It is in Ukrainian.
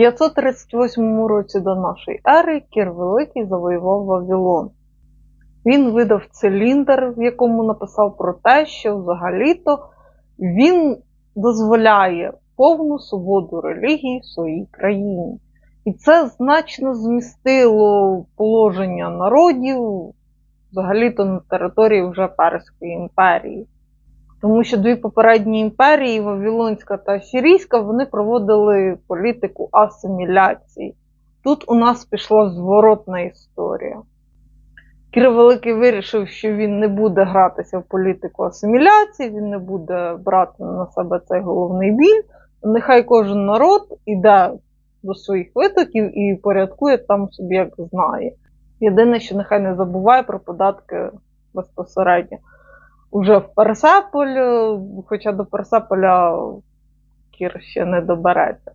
538 році до нашої ери Кір Великий завоював Вавилон. Він видав циліндр, в якому написав про те, що взагалі-то він дозволяє повну свободу релігії в своїй країні. І це значно змістило положення народів взагалі-то на території вже Перської імперії. Тому що дві попередні імперії, Вавилонська та Асірійська, вони проводили політику асиміляції. Тут у нас пішла зворотна історія. Кір Великий вирішив, що він не буде гратися в політику асиміляції, він не буде брати на себе цей головний біль. Нехай кожен народ іде до своїх витоків і порядкує там собі, як знає. Єдине, що нехай не забуває про податки безпосередньо. Уже в Персеполь, хоча до Персеполя Кір ще не добереться.